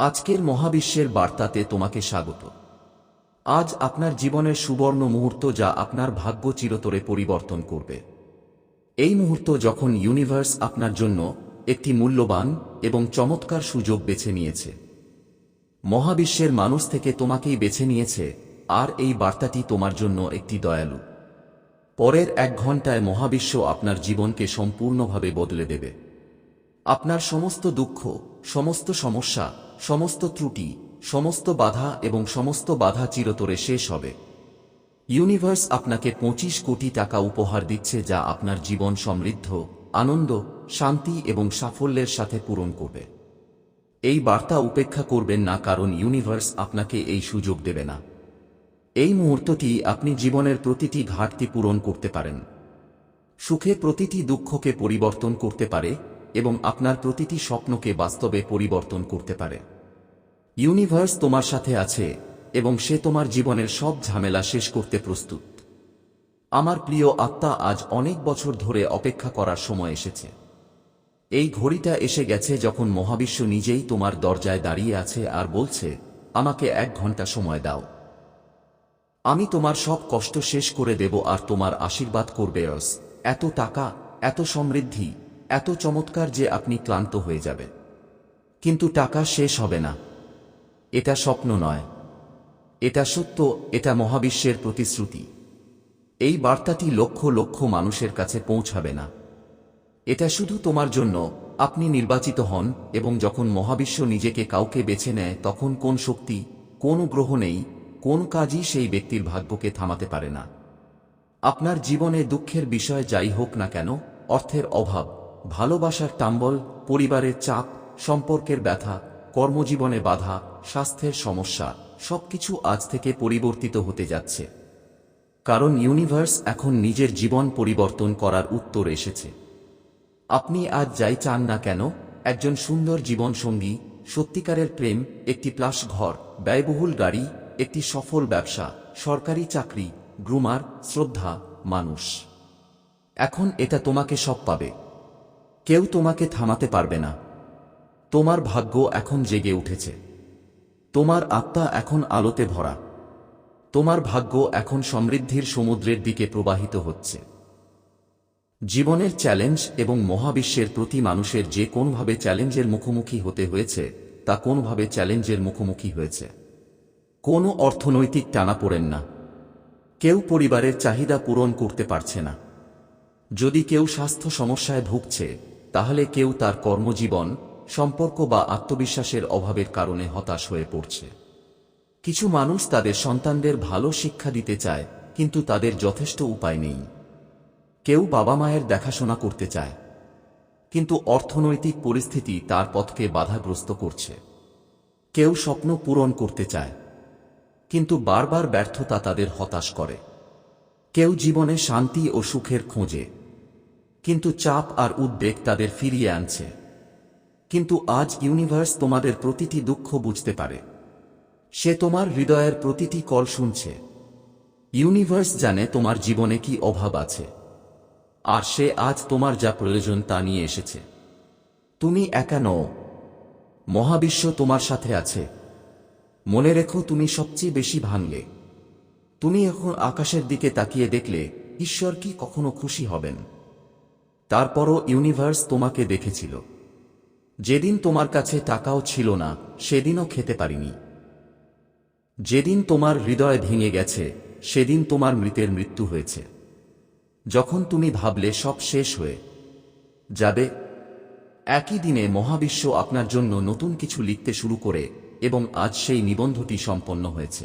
আজকের মহাবিশ্বের বার্তাতে তোমাকে স্বাগত। আজ আপনার জীবনের সুবর্ণ মুহূর্ত যা আপনার ভাগ্য চিরতরে পরিবর্তন করবে। এই মুহূর্ত যখন ইউনিভার্স আপনার জন্য একটি মূল্যবান এবং চমৎকার সুযোগ বেছে নিয়েছে। মহাবিশ্বের মানুষ থেকে তোমাকেই বেছে নিয়েছে, আর এই বার্তাটি তোমার জন্য একটি দয়ালু। পরের এক ঘন্টায় মহাবিশ্ব আপনার জীবনকে সম্পূর্ণভাবে বদলে দেবে। আপনার সমস্ত দুঃখ, সমস্ত সমস্যা সমস্ত ত্রুটি, সমস্ত বাধা এবং সমস্ত বাধা চিরতরে শেষ হবে। ইউনিভার্স আপনাকে পঁচিশ কোটি টাকা উপহার দিচ্ছে যা আপনার জীবন সমৃদ্ধ, আনন্দ, শান্তি এবং সাফল্যের সাথে পূরণ করবে। এই বার্তা উপেক্ষা করবেন না কারণ ইউনিভার্স আপনাকে এই সুযোগ দেবে না। এই মুহূর্তটি আপনি জীবনের প্রতিটি ঘাটতি পূরণ করতে পারেন। সুখে প্রতিটি দুঃখকে পরিবর্তন করতে পারে এবং আপনার প্রতিটি স্বপ্নকে বাস্তবে পরিবর্তন করতে পারে। ইউনিভার্স তোমার সাথে আছে এবং সে তোমার জীবনের সব ঝামেলা শেষ করতে প্রস্তুত। আমার প্রিয় আত্মা আজ অনেক বছর ধরে অপেক্ষা করার সময় এসেছে। এই ঘড়িটা এসে গেছে যখন মহাবিশ্ব নিজেই তোমার দরজায় দাঁড়িয়ে আছে আর বলছে, আমাকে এক ঘণ্টা সময় দাও। আমি তোমার সব কষ্ট শেষ করে দেব আর তোমার আশীর্বাদ করবে এত টাকা, এত সমৃদ্ধি এত চমৎকার যে আপনি ক্লান্ত হয়ে যাবে কিন্তু টাকা শেষ হবে না। এটা স্বপ্ন নয়। এটা সত্য, এটা মহাবিশ্বের প্রতিশ্রুতি। এই বার্তাটি লক্ষ লক্ষ মানুষের কাছে পৌঁছাবে না। এটা শুধু তোমার জন্য, আপনি নির্বাচিত হন এবং যখন মহাবিশ্ব নিজেকে কাউকে বেছে নেয়, তখন কোন শক্তি, কোন গ্রহ নেই, কোন কাজই সেই ব্যক্তির ভাগ্যকে থামাতে পারে না। আপনার জীবনে দুঃখের বিষয় যাই হোক না কেন, অর্থের অভাব। ভালোবাসার টাম্বল পরিবারের চাপ, সম্পর্কের ব্যথা, কর্মজীবনে বাধা, স্বাস্থ্যের সমস্যা, সবকিছু আজ থেকে পরিবর্তিত হতে যাচ্ছে। কারণ ইউনিভার্স এখন নিজের জীবন পরিবর্তন করার উত্তর এসেছে। আপনি আজ যাই চান না কেন, একজন সুন্দর জীবনসঙ্গী, সত্যিকারের প্রেম, একটি প্লাস ঘর, ব্যয়বহুল গাড়ি, একটি সফল ব্যবসা, সরকারি চাকরি, গ্রুমার, শ্রদ্ধা, মানুষ। এখন এটা তোমাকে সব পাবে। কেউ তোমাকে থামাতে পারবে না। তোমার ভাগ্য এখন জেগে উঠেছে। তোমার আত্মা এখন আলোতে ভরা। তোমার ভাগ্য এখন সমৃদ্ধির সমুদ্রের দিকে প্রবাহিত হচ্ছে। জীবনের চ্যালেঞ্জ এবং মহাবিশ্বের প্রতি মানুষের যে কোনোভাবে চ্যালেঞ্জের মুখোমুখি হতে হয়েছে, তা কোনোভাবে চ্যালেঞ্জের মুখোমুখি হয়েছে। কোনো অর্থনৈতিক টানা পড়েন না। কেউ পরিবারের চাহিদা পূরণ করতে পারছে না। যদি কেউ স্বাস্থ্য সমস্যায় ভুগছে তাহলে কেউ তার কর্মজীবন, সম্পর্ক বা আত্মবিশ্বাসের অভাবের কারণে হতাশ হয়ে পড়ছে। কিছু মানুষ তাদের সন্তানদের ভালো শিক্ষা দিতে চায়, কিন্তু তাদের যথেষ্ট উপায় নেই। কেউ বাবা মায়ের দেখাশোনা করতে চায়, কিন্তু অর্থনৈতিক পরিস্থিতি তার পথকে বাধাগ্রস্ত করছে। কেউ স্বপ্ন পূরণ করতে চায়, কিন্তু বারবার ব্যর্থতা তাদের হতাশ করে। কেউ জীবনে শান্তি ও সুখের খোঁজে। কিন্তু চাপ আর উদ্বেগ তাদের ফিরিয়ে আনছে। কিন্তু আজ ইউনিভার্স তোমাদের প্রতিটি দুঃখ বুঝতে পারে। সে তোমার হৃদয়ের প্রতিটি কল শুনছে। ইউনিভার্স জানে তোমার জীবনে কি অভাব আছে। আর সে আজ তোমার যা প্রয়োজন তা নিয়ে এসেছে। তুমি একা নও। মহাবিশ্ব তোমার সাথে আছে। মনে রেখো তুমি সবচেয়ে বেশি ভাঙলে। তুমি এখন আকাশের দিকে তাকিয়ে দেখলে ঈশ্বর কি কখনো খুশি হবেন। তারপরও ইউনিভার্স তোমাকে দেখেছিল। যেদিন তোমার কাছে টাকাও ছিল না, সেদিনও খেতে পারিনি। যেদিন তোমার হৃদয় ভেঙে গেছে, সেদিন তোমার মৃতের মৃত্যু হয়েছে। যখন তুমি ভাবলে সব শেষ হয়ে যাবে, একই দিনে মহাবিশ্ব আপনার জন্য নতুন কিছু লিখতে শুরু করে এবং আজ সেই নিবন্ধটি সম্পন্ন হয়েছে।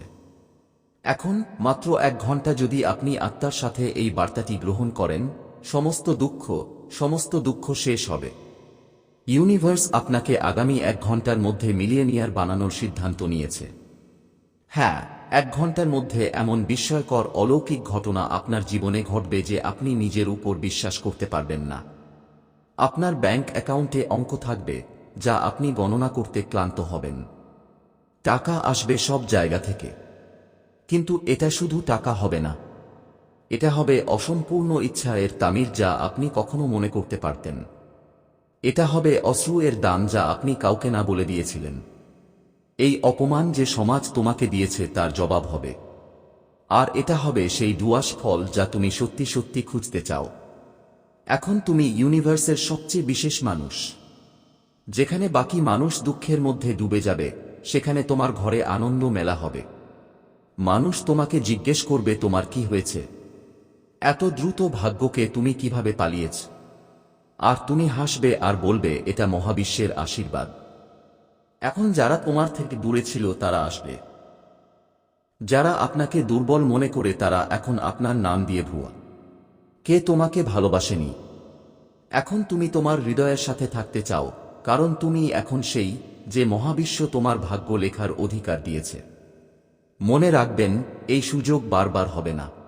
এখন মাত্র এক ঘণ্টা যদি আপনি আত্মার সাথে এই বার্তাটি গ্রহণ করেন, সমস্ত দুঃখ সমস্ত দুঃখ শেষ হবে। ইউনিভার্স আপনাকে আগামী এক ঘণ্টার মধ্যে মিলিয়নিয়ার বানানোর সিদ্ধান্ত নিয়েছে। হ্যাঁ এক ঘণ্টার মধ্যে এমন বিস্ময়কর অলৌকিক ঘটনা আপনার জীবনে ঘটবে যে আপনি নিজের উপর বিশ্বাস করতে পারবেন না। আপনার ব্যাংক অ্যাকাউন্টে অঙ্ক থাকবে, যা আপনি গণনা করতে ক্লান্ত হবেন। টাকা আসবে সব জায়গা থেকে। কিন্তু এটা শুধু টাকা হবে না। এটা হবে অসম্পূর্ণ ইচ্ছা এর তামির যা আপনি কখনো মনে করতে পারতেন। এটা হবে অশ্রু এর দাম যা আপনি কাউকে না বলে দিয়েছিলেন। এই অপমান যে সমাজ তোমাকে দিয়েছে তার জবাব হবে। আর এটা হবে সেই ডুয়াস ফল যা তুমি সত্যি সত্যি খুঁজতে চাও। এখন তুমি ইউনিভার্সের সবচেয়ে বিশেষ মানুষ। যেখানে বাকি মানুষ দুঃখের মধ্যে ডুবে যাবে, সেখানে তোমার ঘরে আনন্দ মেলা হবে। মানুষ তোমাকে জিজ্ঞেস করবে, তোমার কি হয়েছে? এত দ্রুত ভাগ্যকে তুমি কীভাবে পালিয়েছ? আর তুমি হাসবে আর বলবে, এটা মহাবিশ্বের আশীর্বাদ। এখন যারা তোমার থেকে দূরে ছিল, তারা আসবে। যারা আপনাকে দুর্বল মনে করে, তারা এখন আপনার নাম দিয়ে ভুয়া। কে তোমাকে ভালোবাসেনি? এখন তুমি তোমার হৃদয়ের সাথে থাকতে চাও, কারণ তুমি এখন সেই যে মহাবিশ্ব তোমার ভাগ্য লেখার অধিকার দিয়েছে। মনে রাখবেন, এই সুযোগ বারবার হবে না।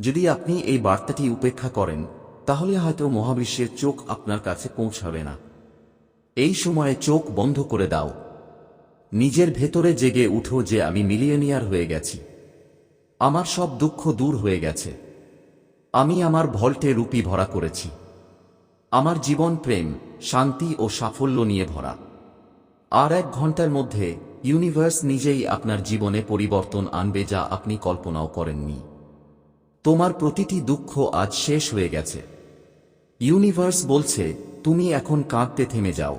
যদি আপনি এই বার্তাটি উপেক্ষা করেন, তাহলে হয়তো মহাবিশ্বের চোখ আপনার কাছে পৌঁছাবে না। এই সময়ে চোখ বন্ধ করে দাও। নিজের ভেতরে জেগে উঠো যে আমি মিলিয়নিয়ার হয়ে গেছি। আমার সব দুঃখ দূর হয়ে গেছে। আমি আমার ভল্টে রুপি ভরা করেছি। আমার জীবন প্রেম, শান্তি ও সাফল্য নিয়ে ভরা। আর এক ঘণ্টার মধ্যে ইউনিভার্স নিজেই আপনার জীবনে পরিবর্তন আনবে যা আপনি কল্পনাও করেননি। তোমার প্রতিটি দুঃখ আজ শেষ হয়ে গেছে। ইউনিভার্স বলছে, তুমি এখন কাঁদতে থেমে যাও।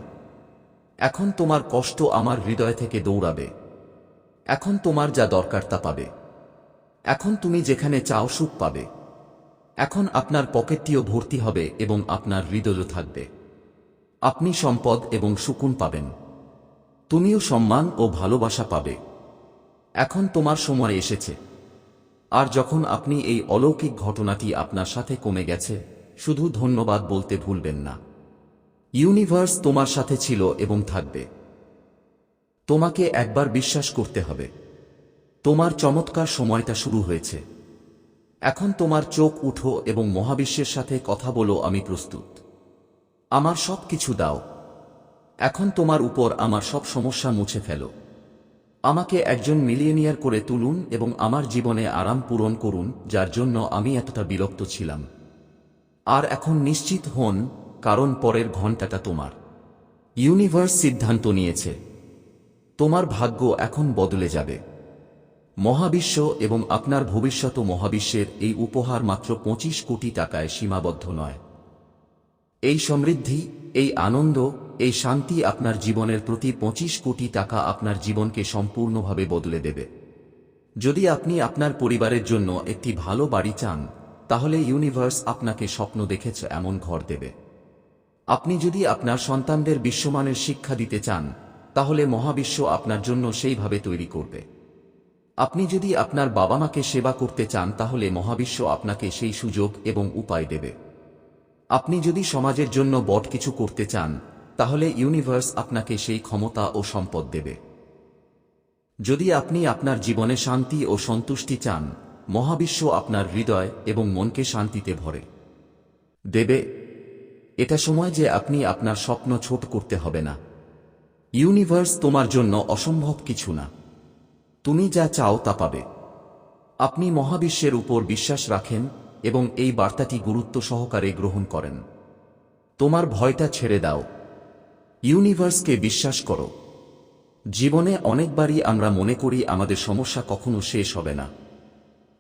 এখন তোমার কষ্ট আমার হৃদয় থেকে দৌড়াবে। এখন তোমার যা দরকার তা পাবে। এখন তুমি যেখানে চাও সুখ পাবে। এখন আপনার পকেটটিও ভর্তি হবে এবং আপনার হৃদয়ও থাকবে। আপনি সম্পদ এবং সুকুন পাবেন। তুমিও সম্মান ও ভালোবাসা পাবে। এখন তোমার সময় এসেছে। আর যখন আপনি এই অলৌকিক ঘটনাটি আপনার সাথে কমে গেছে, শুধু ধন্যবাদ বলতে ভুলবেন না। ইউনিভার্স তোমার সাথে ছিল এবং থাকবে। তোমাকে একবার বিশ্বাস করতে হবে। তোমার চমৎকার সময়টা শুরু হয়েছে। এখন তোমার চোখ উঠো এবং মহাবিশ্বের সাথে কথা বলো, আমি প্রস্তুত। আমার সব কিছু দাও। এখন তোমার উপর আমার সব সমস্যা মুছে ফেলো। আমাকে একজন মিলিয়নিয়ার করে তুলুন এবং আমার জীবনে আরাম পূরণ করুন, যার জন্য আমি এতটা বিরক্ত ছিলাম। আর এখন নিশ্চিত হন, কারণ পরের ঘন্টাটা তোমার। ইউনিভার্স সিদ্ধান্ত নিয়েছে। তোমার ভাগ্য এখন বদলে যাবে। মহাবিশ্ব এবং আপনার ভবিষ্যৎ মহাবিশ্বের এই উপহার মাত্র পঁচিশ কোটি টাকায় সীমাবদ্ধ নয়। এই সমৃদ্ধি, এই আনন্দ এই শান্তি আপনার জীবনের প্রতি পঁচিশ কোটি টাকা আপনার জীবনকে সম্পূর্ণভাবে বদলে দেবে। যদি আপনি আপনার পরিবারের জন্য একটি ভালো বাড়ি চান, তাহলে ইউনিভার্স আপনাকে স্বপ্ন দেখেছে এমন ঘর দেবে। আপনি যদি আপনার সন্তানদের বিশ্বমানের শিক্ষা দিতে চান, তাহলে মহাবিশ্ব আপনার জন্য সেইভাবে তৈরি করবে। আপনি যদি আপনার বাবা মাকে সেবা করতে চান, তাহলে মহাবিশ্ব আপনাকে সেই সুযোগ এবং উপায় দেবে। আপনি যদি সমাজের জন্য বট কিছু করতে চান তাহলে ইউনিভার্স আপনাকে সেই ক্ষমতা ও সম্পদ দেবে। যদি আপনি আপনার জীবনে শান্তি ও সন্তুষ্টি চান, মহাবিশ্ব আপনার হৃদয় এবং মনকে শান্তিতে ভরে। দেবে, এটা সময় যে আপনি আপনার স্বপ্ন ছোট করতে হবে না। ইউনিভার্স তোমার জন্য অসম্ভব কিছু না। তুমি যা চাও তা পাবে। আপনি মহাবিশ্বের উপর বিশ্বাস রাখেন এবং এই বার্তাটি গুরুত্ব সহকারে গ্রহণ করেন। তোমার ভয়টা ছেড়ে দাও। ইউনিভার্সকে বিশ্বাস করো। জীবনে অনেকবারই আমরা মনে করি আমাদের সমস্যা কখনো শেষ হবে না।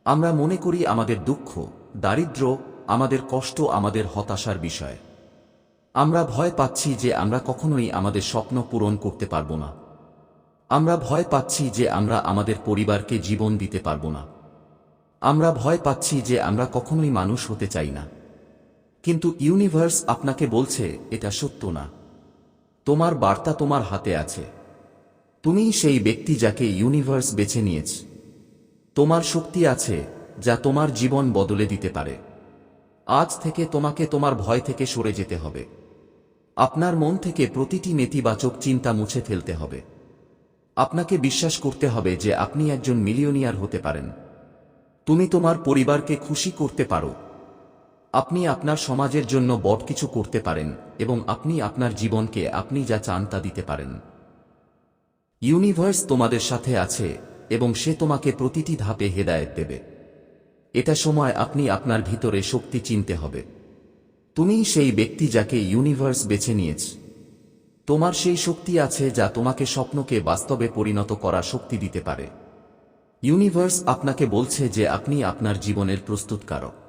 আমরা মনে করি আমাদের দুঃখ, দারিদ্র, আমাদের কষ্ট, আমাদের হতাশার বিষয়। আমরা ভয় পাচ্ছি যে আমরা কখনোই আমাদের স্বপ্ন পূরণ করতে পারব না। আমরা ভয় পাচ্ছি যে আমরা আমাদের পরিবারকে জীবন দিতে পারব না। আমরা ভয় পাচ্ছি যে আমরা কখনোই মানুষ হতে চাই না। কিন্তু ইউনিভার্স আপনাকে বলছে, এটা সত্য না। তোমার বার্তা তোমার হাতে আছে। তুমি সেই ব্যক্তি যাকে ইউনিভার্স বেছে নিয়েছ। তোমার শক্তি আছে, যা তোমার জীবন বদলে দিতে পারে। আজ থেকে তোমাকে তোমার ভয় থেকে সরে যেতে হবে। আপনার মন থেকে প্রতিটি নেতিবাচক চিন্তা মুছে ফেলতে হবে। আপনাকে বিশ্বাস করতে হবে যে আপনি একজন মিলিয়নিয়ার হতে পারেন। তুমি তোমার পরিবারকে খুশি করতে পারো। আপনি আপনার সমাজের জন্য বট কিছু করতে পারেন এবং আপনি আপনার জীবনকে আপনি যা চান তা দিতে পারেন। ইউনিভার্স তোমাদের সাথে আছে এবং সে তোমাকে প্রতিটি ধাপে হেদায়েত দেবে। এটা সময় আপনি আপনার ভিতরে শক্তি চিনতে হবে। তুমি সেই ব্যক্তি যাকে ইউনিভার্স বেছে নিয়েছ। তোমার সেই শক্তি আছে যা তোমাকে স্বপ্নকে বাস্তবে পরিণত করা শক্তি দিতে পারে। ইউনিভার্স আপনাকে বলছে যে আপনি আপনার জীবনের প্রস্তুতকারক।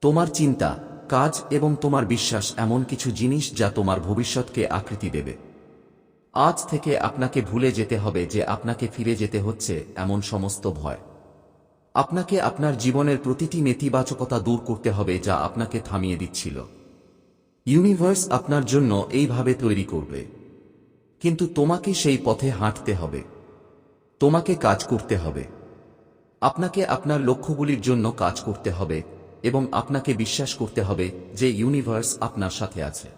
তোমার চিন্তা, কাজ এবং তোমার বিশ্বাস এমন কিছু জিনিস যা তোমার ভবিষ্যৎকে আকৃতি দেবে। আজ থেকে আপনাকে ভুলে যেতে হবে যে আপনাকে ফিরে যেতে হচ্ছে এমন সমস্ত ভয়। আপনাকে আপনার জীবনের প্রতিটি নেতিবাচকতা দূর করতে হবে যা আপনাকে থামিয়ে দিচ্ছিল। ইউনিভার্স আপনার জন্য এইভাবে তৈরি করবে। কিন্তু তোমাকে সেই পথে হাঁটতে হবে। তোমাকে কাজ করতে হবে। আপনাকে আপনার লক্ষ্যগুলির জন্য কাজ করতে হবে। এবং আপনাকে বিশ্বাস করতে হবে যে ইউনিভার্স আপনার সাথে আছে।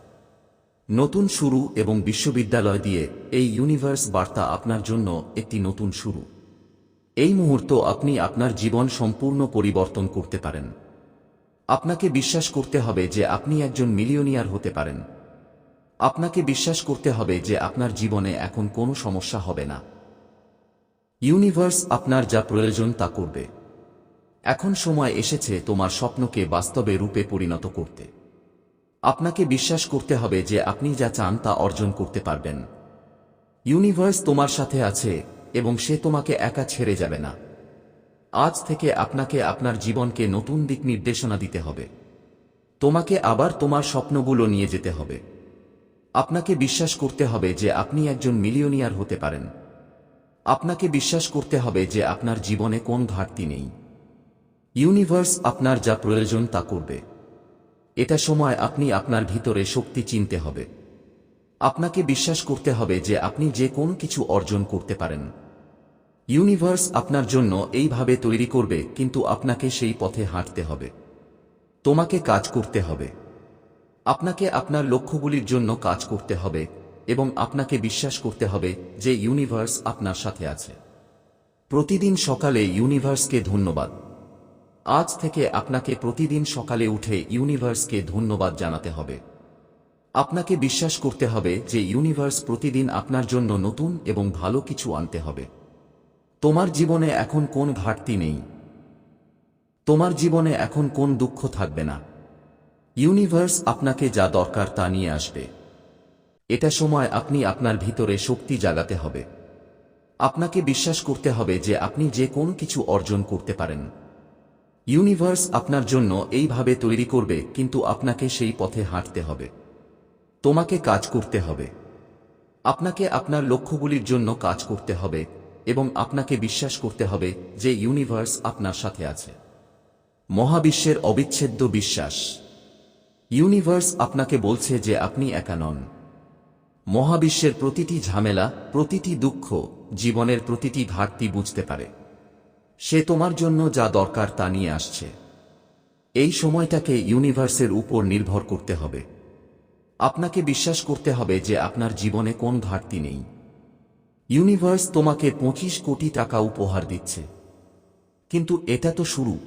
নতুন শুরু এবং বিশ্ববিদ্যালয় দিয়ে এই ইউনিভার্স বার্তা আপনার জন্য একটি নতুন শুরু। এই মুহূর্ত আপনি আপনার জীবন সম্পূর্ণ পরিবর্তন করতে পারেন। আপনাকে বিশ্বাস করতে হবে যে আপনি একজন মিলিয়নিয়ার হতে পারেন। আপনাকে বিশ্বাস করতে হবে যে আপনার জীবনে এখন কোনো সমস্যা হবে না। ইউনিভার্স আপনার যা প্রয়োজন তা করবে। এখন সময় এসেছে তোমার স্বপ্নকে বাস্তবে রূপে পরিণত করতে। আপনাকে বিশ্বাস করতে হবে যে আপনি যা চান তা অর্জন করতে পারবেন। ইউনিভার্স তোমার সাথে আছে এবং সে তোমাকে একা ছেড়ে যাবে না। আজ থেকে আপনাকে আপনার জীবনকে নতুন দিক নির্দেশনা দিতে হবে। তোমাকে আবার তোমার স্বপ্নগুলো নিয়ে যেতে হবে। আপনাকে বিশ্বাস করতে হবে যে আপনি একজন মিলিয়নিয়ার হতে পারেন। আপনাকে বিশ্বাস করতে হবে যে আপনার জীবনে কোন ঘাটতি নেই। ইউনিভার্স আপনার যা প্রয়োজন তা করবে। এটা সময় আপনি আপনার ভিতরে শক্তি চিনতে হবে। আপনাকে বিশ্বাস করতে হবে যে আপনি যে কোন কিছু অর্জন করতে পারেন। ইউনিভার্স আপনার জন্য এইভাবে তৈরি করবে, কিন্তু আপনাকে সেই পথে হাঁটতে হবে। তোমাকে কাজ করতে হবে। আপনাকে আপনার লক্ষ্যগুলির জন্য কাজ করতে হবে এবং আপনাকে বিশ্বাস করতে হবে যে ইউনিভার্স আপনার সাথে আছে। প্রতিদিন সকালে ইউনিভার্সকে ধন্যবাদ। আজ থেকে আপনাকে প্রতিদিন সকালে উঠে ইউনিভার্সকে ধন্যবাদ জানাতে হবে। আপনাকে বিশ্বাস করতে হবে যে ইউনিভার্স প্রতিদিন আপনার জন্য নতুন এবং ভালো কিছু আনতে হবে। তোমার জীবনে এখন কোন ঘাটতি নেই। তোমার জীবনে এখন কোন দুঃখ থাকবে না। ইউনিভার্স আপনাকে যা দরকার তা নিয়ে আসবে। এটা সময় আপনি আপনার ভিতরে শক্তি জাগাতে হবে। আপনাকে বিশ্বাস করতে হবে যে আপনি যে কোন কিছু অর্জন করতে পারেন। ইউনিভার্স আপনার জন্য এইভাবে তৈরি করবে, কিন্তু আপনাকে সেই পথে হাঁটতে হবে। তোমাকে কাজ করতে হবে। আপনাকে আপনার লক্ষ্যগুলির জন্য কাজ করতে হবে এবং আপনাকে বিশ্বাস করতে হবে যে ইউনিভার্স আপনার সাথে আছে। মহাবিশ্বের অবিচ্ছেদ্য বিশ্বাস। ইউনিভার্স আপনাকে বলছে যে আপনি একা নন। মহাবিশ্বের প্রতিটি ঝামেলা, প্রতিটি দুঃখ জীবনের প্রতিটি ঘাটতি বুঝতে পারে। সে তোমার জন্য যা দরকার তা নিয়ে আসছে। এই সময়টাকে ইউনিভার্সের উপর নির্ভর করতে হবে। আপনাকে বিশ্বাস করতে হবে যে আপনার জীবনে কোন ঘাটতি নেই। ইউনিভার্স তোমাকে পঁচিশ কোটি টাকা উপহার দিচ্ছে। কিন্তু এটা তো শুরু।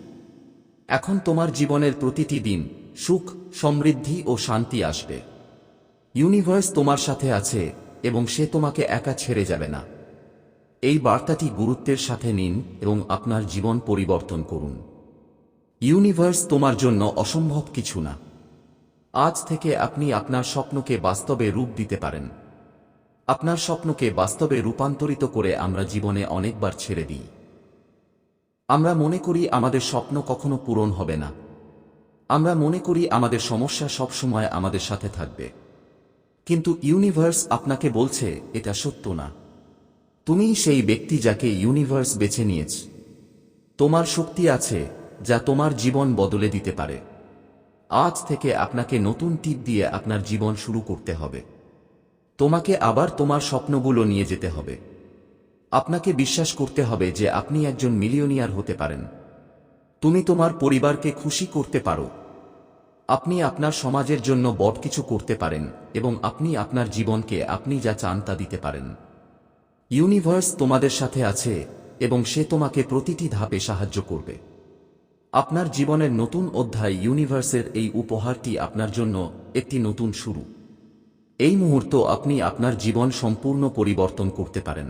এখন তোমার জীবনের প্রতিটি দিন সুখ, সমৃদ্ধি ও শান্তি আসবে। ইউনিভার্স তোমার সাথে আছে এবং সে তোমাকে একা ছেড়ে যাবে না। এই বার্তাটি গুরুত্বের সাথে নিন এবং আপনার জীবন পরিবর্তন করুন। ইউনিভার্স তোমার জন্য অসম্ভব কিছু না। আজ থেকে আপনি আপনার স্বপ্নকে বাস্তবে রূপ দিতে পারেন। আপনার স্বপ্নকে বাস্তবে রূপান্তরিত করে আমরা জীবনে অনেকবার ছেড়ে দিই। আমরা মনে করি আমাদের স্বপ্ন কখনো পূরণ হবে না। আমরা মনে করি আমাদের সমস্যা সবসময় আমাদের সাথে থাকবে। কিন্তু ইউনিভার্স আপনাকে বলছে, এটা সত্য না। তুমি সেই ব্যক্তি যাকে ইউনিভার্স বেছে নিয়েছ। তোমার শক্তি আছে, যা তোমার জীবন বদলে দিতে পারে। আজ থেকে আপনাকে নতুন টিপ দিয়ে আপনার জীবন শুরু করতে হবে। তোমাকে আবার তোমার স্বপ্নগুলো নিয়ে যেতে হবে। আপনাকে বিশ্বাস করতে হবে যে আপনি একজন মিলিয়নিয়ার হতে পারেন। তুমি তোমার পরিবারকে খুশি করতে পারো। আপনি আপনার সমাজের জন্য বড় কিছু করতে পারেন এবং আপনি আপনার জীবনকে আপনি যা চান তা দিতে পারেন। ইউনিভার্স তোমাদের সাথে আছে এবং সে তোমাকে প্রতিটি ধাপে সাহায্য করবে। আপনার জীবনের নতুন অধ্যায় ইউনিভার্সের এই উপহারটি আপনার জন্য একটি নতুন শুরু। এই মুহূর্ত আপনি আপনার জীবন সম্পূর্ণ পরিবর্তন করতে পারেন।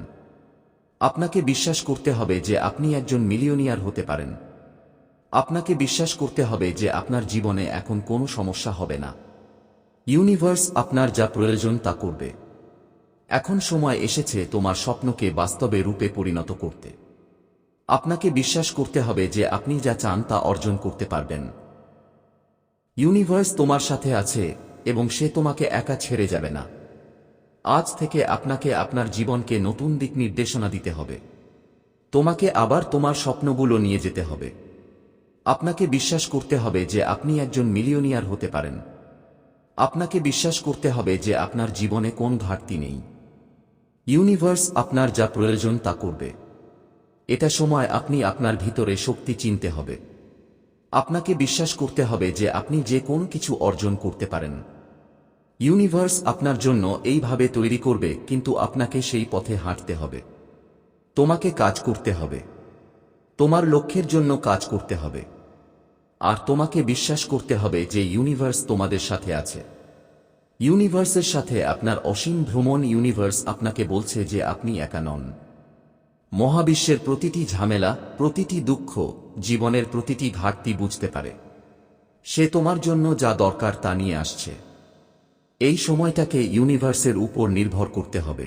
আপনাকে বিশ্বাস করতে হবে যে আপনি একজন মিলিয়নিয়ার হতে পারেন। আপনাকে বিশ্বাস করতে হবে যে আপনার জীবনে এখন কোনো সমস্যা হবে না। ইউনিভার্স আপনার যা প্রয়োজন তা করবে। এখন সময় এসেছে তোমার স্বপ্নকে বাস্তবে রূপে পরিণত করতে। আপনাকে বিশ্বাস করতে হবে যে আপনি যা চান তা অর্জন করতে পারবেন। ইউনিভার্স তোমার সাথে আছে এবং সে তোমাকে একা ছেড়ে যাবে না। আজ থেকে আপনাকে আপনার জীবনকে নতুন দিক নির্দেশনা দিতে হবে। তোমাকে আবার তোমার স্বপ্নগুলো নিয়ে যেতে হবে। আপনাকে বিশ্বাস করতে হবে যে আপনি একজন মিলিয়নিয়ার হতে পারেন। আপনাকে বিশ্বাস করতে হবে যে আপনার জীবনে কোন ঘাটতি নেই। ইউনিভার্স আপনার যা প্রয়োজন তা করবে। এটা সময় আপনি আপনার ভিতরে শক্তি চিনতে হবে। আপনাকে বিশ্বাস করতে হবে যে আপনি যে কোন কিছু অর্জন করতে পারেন। ইউনিভার্স আপনার জন্য এইভাবে তৈরি করবে, কিন্তু আপনাকে সেই পথে হাঁটতে হবে। তোমাকে কাজ করতে হবে। তোমার লক্ষ্যের জন্য কাজ করতে হবে। আর তোমাকে বিশ্বাস করতে হবে যে ইউনিভার্স তোমাদের সাথে আছে। ইউনিভার্সের সাথে আপনার অসীম ভ্রমণ ইউনিভার্স আপনাকে বলছে যে আপনি একা নন। মহাবিশ্বের প্রতিটি ঝামেলা, প্রতিটি দুঃখ, জীবনের প্রতিটি ঘাটতি বুঝতে পারে। সে তোমার জন্য যা দরকার তা নিয়ে আসছে। এই সময়টাকে ইউনিভার্সের উপর নির্ভর করতে হবে।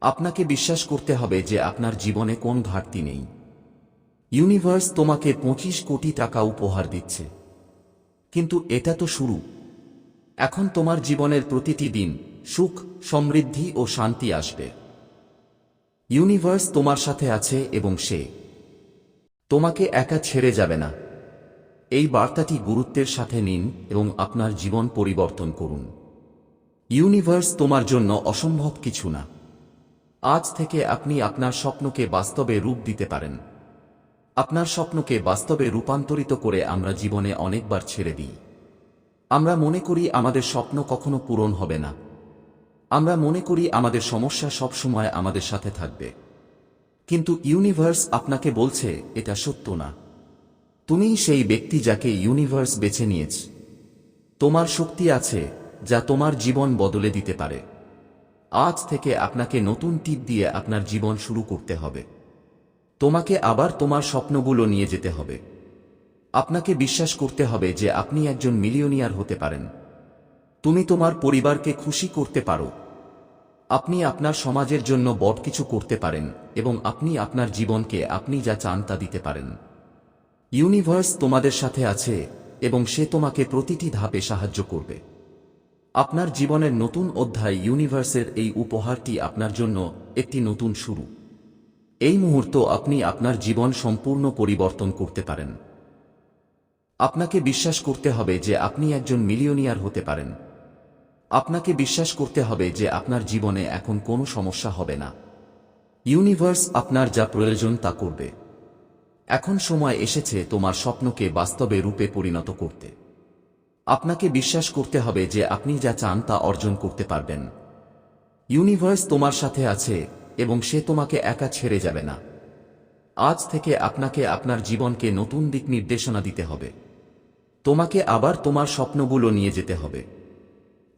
আপনাকে বিশ্বাস করতে হবে যে আপনার জীবনে কোন ঘাটতি নেই। ইউনিভার্স তোমাকে পঁচিশ কোটি টাকা উপহার দিচ্ছে। কিন্তু এটা তো শুরু। এখন তোমার জীবনের প্রতিটি দিন সুখ, সমৃদ্ধি ও শান্তি আসবে। ইউনিভার্স তোমার সাথে আছে এবং সে তোমাকে একা ছেড়ে যাবে না। এই বার্তাটি গুরুত্বের সাথে নিন এবং আপনার জীবন পরিবর্তন করুন। ইউনিভার্স তোমার জন্য অসম্ভব কিছু না। আজ থেকে আপনি আপনার স্বপ্নকে বাস্তবে রূপ দিতে পারেন। আপনার স্বপ্নকে বাস্তবে রূপান্তরিত করে আমরা জীবনে অনেকবার ছেড়ে দিই। আমরা মনে করি আমাদের স্বপ্ন কখনো পূরণ হবে না। আমরা মনে করি আমাদের সমস্যা সবসময় আমাদের সাথে থাকবে। কিন্তু ইউনিভার্স আপনাকে বলছে, এটা সত্য না। তুমিই সেই ব্যক্তি যাকে ইউনিভার্স বেছে নিয়েছ। তোমার শক্তি আছে, যা তোমার জীবন বদলে দিতে পারে। আজ থেকে আপনাকে নতুন টিপ দিয়ে আপনার জীবন শুরু করতে হবে। তোমাকে আবার তোমার স্বপ্নগুলো নিয়ে যেতে হবে। আপনাকে বিশ্বাস করতে হবে যে আপনি একজন মিলিয়নিয়ার হতে পারেন। তুমি তোমার পরিবারকে খুশি করতে পারো। আপনি আপনার সমাজের জন্য বড় কিছু করতে পারেন এবং আপনি আপনার জীবনকে আপনি যা চান তা দিতে পারেন। ইউনিভার্স তোমাদের সাথে আছে এবং সে তোমাকে প্রতিটি ধাপে সাহায্য করবে। আপনার জীবনের নতুন অধ্যায় ইউনিভার্সের এই উপহারটি আপনার জন্য একটি নতুন শুরু। এই মুহূর্ত আপনি আপনার জীবন সম্পূর্ণ পরিবর্তন করতে পারেন। আপনাকে বিশ্বাস করতে হবে যে আপনি একজন মিলিয়নিয়ার হতে পারেন। আপনাকে বিশ্বাস করতে হবে যে আপনার জীবনে এখন কোনো সমস্যা হবে না। ইউনিভার্স আপনার যা প্রয়োজন তা করবে। এখন সময় এসেছে তোমার স্বপ্নকে বাস্তবে রূপে পরিণত করতে। আপনাকে বিশ্বাস করতে হবে যে আপনি যা চান তা অর্জন করতে পারবেন। ইউনিভার্স তোমার সাথে আছে এবং সে তোমাকে একা ছেড়ে যাবে না। আজ থেকে আপনাকে আপনার জীবনকে নতুন দিক নির্দেশনা দিতে হবে। তোমাকে আবার তোমার স্বপ্নগুলো নিয়ে যেতে হবে।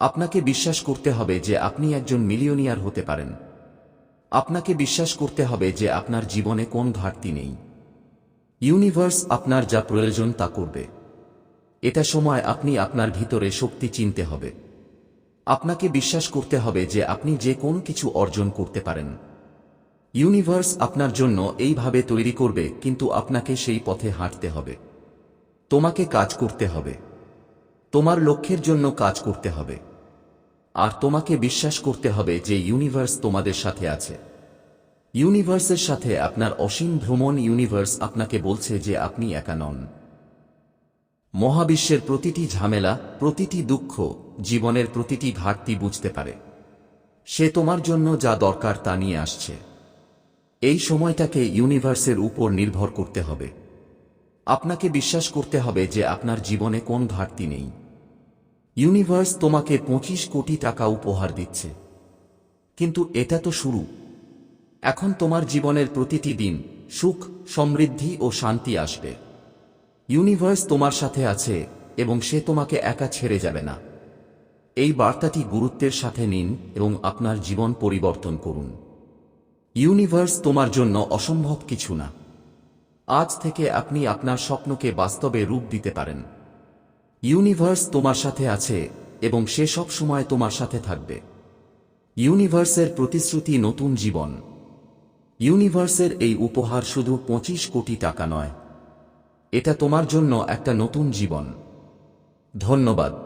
আপনাকে বিশ্বাস করতে হবে যে আপনি একজন মিলিয়নিয়ার হতে পারেন। আপনাকে বিশ্বাস করতে হবে যে আপনার জীবনে কোন ঘাটতি নেই। ইউনিভার্স আপনার যা প্রয়োজন তা করবে। এটা সময় আপনি আপনার ভিতরে শক্তি চিনতে হবে। আপনাকে বিশ্বাস করতে হবে যে আপনি যে কোন কিছু অর্জন করতে পারেন। ইউনিভার্স আপনার জন্য এইভাবে তৈরি করবে, কিন্তু আপনাকে সেই পথে হাঁটতে হবে। তোমাকে কাজ করতে হবে। তোমার লক্ষ্যের জন্য কাজ করতে হবে। আর তোমাকে বিশ্বাস করতে হবে যে ইউনিভার্স তোমাদের সাথে আছে। ইউনিভার্সের সাথে আপনার অসীম ভ্রমণ ইউনিভার্স আপনাকে বলছে যে আপনি একা নন। মহাবিশ্বের প্রতিটি ঝামেলা, প্রতিটি দুঃখ, জীবনের প্রতিটি ঘাটতি বুঝতে পারে। সে তোমার জন্য যা দরকার তা নিয়ে আসছে। এই সময়টাকে ইউনিভার্সের উপর নির্ভর করতে হবে। আপনাকে বিশ্বাস করতে হবে যে আপনার জীবনে কোন ঘাটতি নেই। ইউনিভার্স তোমাকে পঁচিশ কোটি টাকা উপহার দিচ্ছে। কিন্তু এটা তো শুরু। এখন তোমার জীবনের প্রতিটি দিন সুখ, সমৃদ্ধি ও শান্তি আসবে। ইউনিভার্স তোমার সাথে আছে এবং সে তোমাকে একা ছেড়ে যাবে না। এই বার্তাটি গুরুত্বের সাথে নিন এবং আপনার জীবন পরিবর্তন করুন। ইউনিভার্স তোমার জন্য অসম্ভব কিছু না। আজ থেকে আপনি আপনার স্বপ্নকে বাস্তবে রূপ দিতে পারেন। ইউনিভার্স তোমার সাথে আছে এবং সে সব সময় তোমার সাথে থাকবে। ইউনিভার্সের প্রতিশ্রুতি নতুন জীবন। ইউনিভার্সের এই উপহার শুধু পঁচিশ কোটি টাকা নয়। এটা তোমার জন্য একটা নতুন জীবন। ধন্যবাদ।